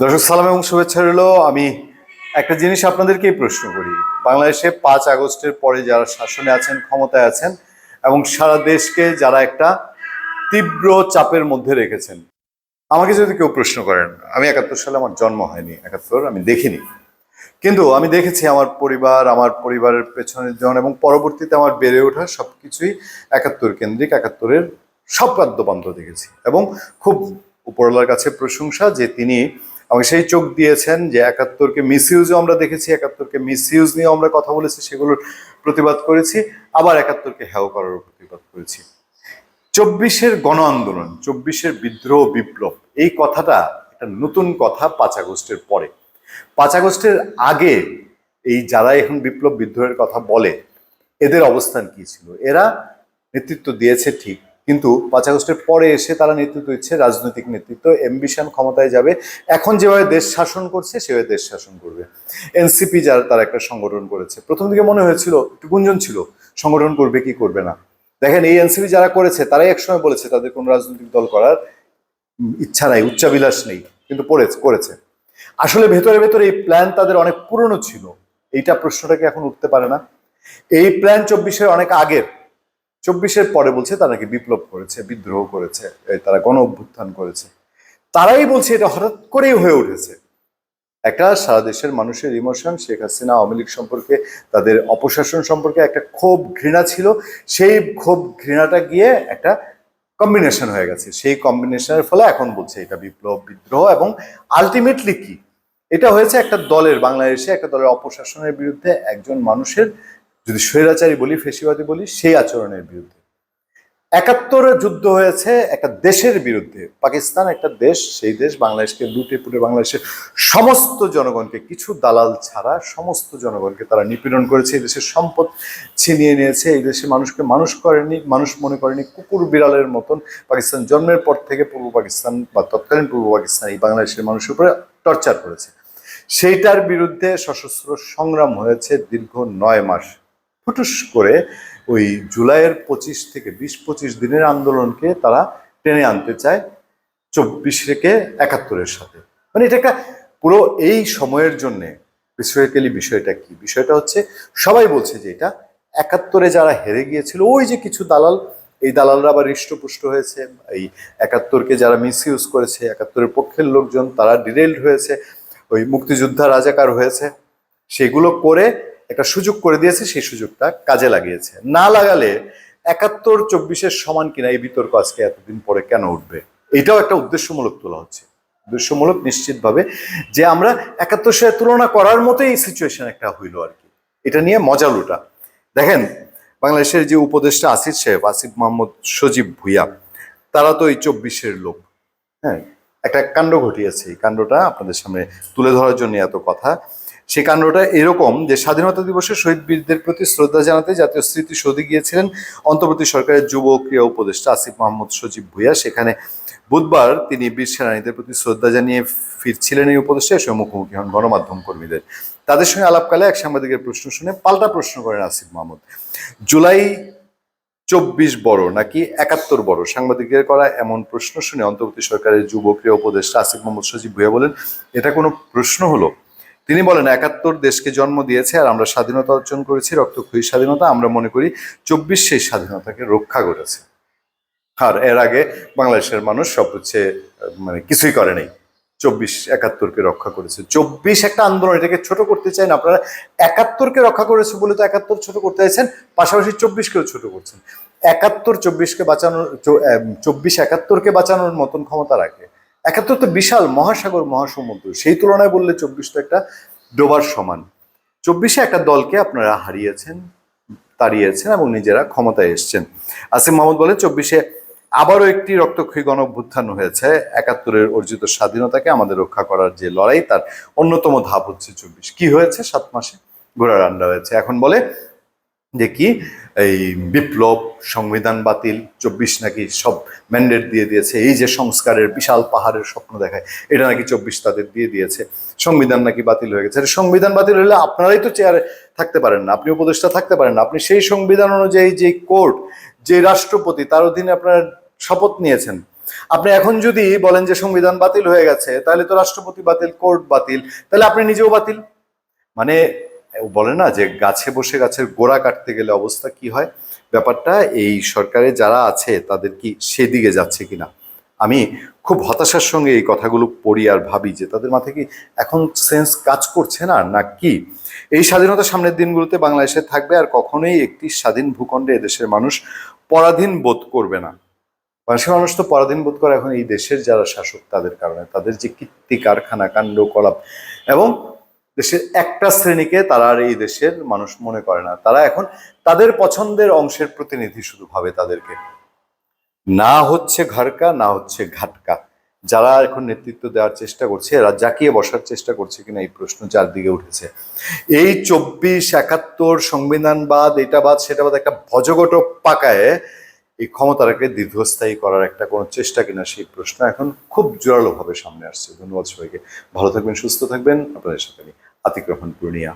দর্শক, সালাম এবং শুভেচ্ছা রইল। আমি একটা জিনিস আপনাদেরকেই প্রশ্ন করি। বাংলাদেশে পাঁচ আগস্টের পরে যারা শাসনে আছেন, ক্ষমতায় আছেন, এবং সারা দেশকে যারা একটা তীব্র চাপের মধ্যে রেখেছেন, আমাকে যদি কেউ প্রশ্ন করেন, আমি একাত্তর সালে আমার জন্ম হয়নি, একাত্তর, আমি দেখিনি। কিন্তু আমি দেখেছি আমার পরিবার, আমার পরিবারের পেছনের জন, এবং পরবর্তীতে আমার বেড়ে ওঠা সব কিছুই একাত্তর কেন্দ্রিক, একাত্তরের সব বাদ্যবন্ধ দেখেছি, এবং খুব উপরওয়ালার কাছে প্রশংসা যে তিনি আমাকে সেই চোখ দিয়েছেন যে একাত্তরকে মিসইউজও আমরা দেখেছি, একাত্তরকে মিসইউজ নিয়েও আমরা কথা বলেছি, সেগুলোর প্রতিবাদ করেছি, আবার একাত্তরকে হেয় করারও প্রতিবাদ করেছি। চব্বিশের গণ আন্দোলন, চব্বিশের বিদ্রোহ, বিপ্লব, এই কথাটা একটা নতুন কথা পাঁচ আগস্টের পরে। পাঁচ আগস্টের আগে এই যারা এখন বিপ্লব বিদ্রোহের কথা বলে, এদের অবস্থান কি ছিল? এরা নেতৃত্ব দিয়েছে ঠিক কিন্তু পাঁচ আগস্টের পরে এসে তারা নেতৃত্ব দিচ্ছে রাজনৈতিক নেতৃত্ব। এমবিশন ক্ষমতায় যাবে। এখন যেভাবে দেশ শাসন করছে, সেভাবে দেশ শাসন করবে। এনসিপি যারা, তারা একটা সংগঠন করেছে। প্রথম দিকে মনে হয়েছিল, একটু গুঞ্জন ছিল, সংগঠন করবে কি করবে না। দেখেন, এই এনসিপি যারা করেছে, তারাই একসময় বলেছে, তাদের কোনো রাজনৈতিক দল করার ইচ্ছা নাই উচ্চাবিলাস নেই, কিন্তু করেছে। আসলে ভেতরে ভেতরে এই প্ল্যান তাদের অনেক পুরনো ছিল। এইটা প্রশ্নটাকে এখন উঠতে পারে না। এই প্ল্যান চব্বিশের অনেক আগের চব্বিশের পরে বলছে তারা নাকি বিপ্লব করেছে, বিদ্রোহ করেছে তারা গণ অভ্যুত্থান করেছে। তারাই বলছে এটা হঠাৎ করেই হয়ে উঠেছে। একটা সারা দেশের মানুষের ইমোশন শেখ হাসিনা, আওয়ামী লীগ সম্পর্কে, তাদের অপশাসন সম্পর্কে একটা ক্ষোভ, ঘৃণা ছিল। সেই ক্ষোভ, ঘৃণাটা গিয়ে একটা কম্বিনেশন হয়ে গেছে। সেই কম্বিনেশনের ফলে এখন বলছে এটা বিপ্লব, বিদ্রোহ এবং আলটিমেটলি কি? এটা হয়েছে একটা দলের, বাংলাদেশে একটা দলের অপশাসনের বিরুদ্ধে একজন মানুষের যদি স্বৈরাচারী বলি, ফেসিবাদী বলি, সেই আচরণের বিরুদ্ধে। একাত্তরে যুদ্ধ হয়েছে একটা দেশের বিরুদ্ধে। পাকিস্তান একটা দেশ, সেই দেশ বাংলাদেশকে লুটে পুটে বাংলাদেশের সমস্ত জনগণকে, কিছু দালাল ছাড়া সমস্ত জনগণকে তারা নিপীড়ন করেছে। এই দেশের সম্পদ ছিনিয়ে নিয়েছে। এই দেশের মানুষকে মানুষ করেনি, মানুষ মনে করেনি, কুকুর বিড়ালের মতন। পাকিস্তান জন্মের পর থেকে পূর্ব পাকিস্তান বা তৎকালীন পূর্ব পাকিস্তান এই বাংলাদেশের মানুষের উপরে টর্চার করেছে। সেইটার বিরুদ্ধে সশস্ত্র সংগ্রাম হয়েছে দীর্ঘ নয় মাস। ফুটুস করে ওই জুলাইয়ের পঁচিশ থেকে বিশ পঁচিশ দিনের আন্দোলনকে তারা টেনে আনতে চায় চব্বিশ থেকে একাত্তরের সাথে। মানে এটা একটা পুরো এই সময়ের জন্যে বেসরকারি বিষয়টা কি? বিষয়টা হচ্ছে সবাই বলছে যে এটা একাত্তরে যারা হেরে গিয়েছিল, ওই যে কিছু দালাল, এই দালালরা আবার হৃষ্টপুষ্ট হয়েছে, এই একাত্তরকে যারা মিস ইউজ করেছে, একাত্তরের পক্ষের লোকজন তারা ডিরেল্ড হয়েছে, ওই মুক্তিযোদ্ধা রাজাকার হয়েছে। সেগুলো করে একটা সুযোগ করে দিয়েছে, সেই সুযোগটা কাজে লাগিয়েছে। না লাগালে একাত্তর চব্বিশের সমান কিনা এই বিতর্ক আজকে এতদিন পরে কেন উঠবে? এটাও একটা উদ্দেশ্যমূলক তোলা হচ্ছে। উদ্দেশ্যমূলক নিশ্চিতভাবে যে আমরা একাত্তর সাথে তুলনা করার মতোই এই সিচুয়েশন একটা হইল আর কি। এটা নিয়ে মজা লুটা। দেখেন, বাংলাদেশের যে উপদেষ্টা আসিফ সাহেব, আসিফ মোহাম্মদ সজীব ভুইয়া, তারা তো এই চব্বিশের লোক। হ্যাঁ একটা কাণ্ড ঘটিয়েছে। এই কাণ্ডটা আপনাদের সামনে তুলে ধরার জন্য এত কথা। সেই কাণ্ডটা এরকম যে স্বাধীনতা দিবসে শহীদ বীরদের প্রতি শ্রদ্ধা জানাতে জাতীয় স্মৃতি স্মৃতিসৌধে গিয়েছিলেন অন্তর্বর্তী সরকারের যুব ক্রিয়া উপদেষ্টা আসিফ মোহাম্মদ সজীব ভুইয়া। সেখানে বুধবার তিনি বীর সেনানীদের প্রতি শ্রদ্ধা জানিয়ে ফিরছিলেন এই উপদেষ্টা, এসে মুখোমুখি হন গণমাধ্যম কর্মীদের। তাদের সঙ্গে আলাপকালে এক সাংবাদিকের প্রশ্ন শুনে পাল্টা প্রশ্ন করেন আসিফ মাহমুদ। জুলাই চব্বিশ বড় নাকি একাত্তর বড়? সাংবাদিকের করা এমন প্রশ্ন শুনে অন্তর্বর্তী সরকারের যুব উপদেষ্টা আসিফ মোহাম্মদ সজীব ভুইয়া বলেন, এটা কোনো প্রশ্ন হলো। তিনি বলেন, একাত্তর দেশকে জন্ম দিয়েছে আর আমরা স্বাধীনতা অর্জন করেছি, রক্তক্ষয়ী স্বাধীনতা। আমরা মনে করি চব্বিশ সেই স্বাধীনতাকে রক্ষা করেছে। আর এর আগে বাংলাদেশের মানুষ সব হচ্ছে মানে কিছুই করে নেই। চব্বিশ একাত্তরকে রক্ষা করেছে। চব্বিশ একটা আন্দোলন, এটাকে ছোট করতে চান আপনারা একাত্তরকে রক্ষা করেছে বলে তো একাত্তর ছোট করতে চাইছেন, পাশাপাশি চব্বিশকেও ছোট করছেন। একাত্তর চব্বিশকে বাঁচানোর চব্বিশ একাত্তরকে বাঁচানোর মতন ক্ষমতা রাখে। একাত্তর তো বিশাল মহাসাগর, মহাসমুদ্র। সেই তুলনায় বললে চব্বিশ তো একটা ডোবার সমান। চব্বিশে একটা দলকে আপনারা হারিয়েছেন, তাড়িয়েছেন এবং নিজেরা ক্ষমতায় এসছেন। আসিম মাহমুদ বলে, চব্বিশে আবারও একটি রক্তক্ষয়ী গণ অভ্যুত্থান হয়েছে। একাত্তরের অর্জিত স্বাধীনতাকে আমাদের রক্ষা করার যে লড়াই, তার অন্যতম ধাপ হচ্ছে চব্বিশ। কি হয়েছে? সাত মাসে ঘোড়ার আন্ডা হয়েছে। এখন বলে যে কি, এই বিপ্লব, সংবিধান বাতিল, চব্বিশ নাকি সব ম্যান্ডেট দিয়ে দিয়েছে। এই যে সংস্কারের বিশাল পাহাড়ের স্বপ্ন দেখায়, এটা নাকি চব্বিশ তাদের দিয়ে দিয়েছে। সংবিধান নাকি বাতিল হয়ে গেছে। সংবিধান বাতিল হলে আপনারাই তো চেয়ারে থাকতে পারেন না, আপনি উপদেষ্টা থাকতে পারেন না। আপনি সেই সংবিধান অনুযায়ী যে কোর্ট, যে রাষ্ট্রপতি, তার অধীনে আপনার শপথ নিয়েছেন। আপনি এখন যদি বলেন যে সংবিধান বাতিল হয়ে গেছে, তাহলে তো রাষ্ট্রপতি বাতিল, কোর্ট বাতিল, তাহলে আপনি নিজেও বাতিল। মানে বলে না যে গাছে বসে গাছের গোড়া কাটতে গেলে অবস্থা কি হয়? ব্যাপারটা এই সরকারে যারা আছে তাদের কি সেদিকে যাচ্ছে কিনা? আমি খুব হতাশার সঙ্গে এই কথাগুলো পড়ি আর ভাবি যে তাদের মাথায় কি এখন সেন্স কাজ করছে না না কি? এই স্বাধীনতা সামনের দিনগুলোতে বাংলাদেশে থাকবে আর কখনোই একটি স্বাধীন ভূখণ্ডে এদেশের মানুষ পরাধীন বোধ করবে না। বাংলাদেশের মানুষ তো পরাধীন বোধ করে এখন এই দেশের যারা শাসক তাদের কারণে, তাদের যে কীর্তি কারখানা কাণ্ড কলাপ এবং দেশের একটা শ্রেণীকে তারা আর এই দেশের মানুষ মনে করে না। তারা এখন তাদের পছন্দের অংশের প্রতিনিধি শুধু ভাবে তাদেরকে। না হচ্ছে ঘরকা না হচ্ছে ঘাটকা। যারা এখন নেতৃত্ব দেওয়ার চেষ্টা করছে, এরা জাকিয়ে বসার চেষ্টা করছে কিনা এই প্রশ্ন চারদিকে উঠেছে। এই চব্বিশ একাত্তর সংবিধানবাদ এটাবাদ সেটাবাদ একটা ভজগট পাকায় এই ক্ষমতাটাকে দীর্ঘস্থায়ী করার একটা কোনো চেষ্টা কিনা সেই প্রশ্ন এখন খুব জোরালোভাবে সামনে আসছে। ধন্যবাদ সবাইকে। ভালো থাকবেন, সুস্থ থাকবেন। আপনাদের সাথে আতিক পূর্ণিয়া।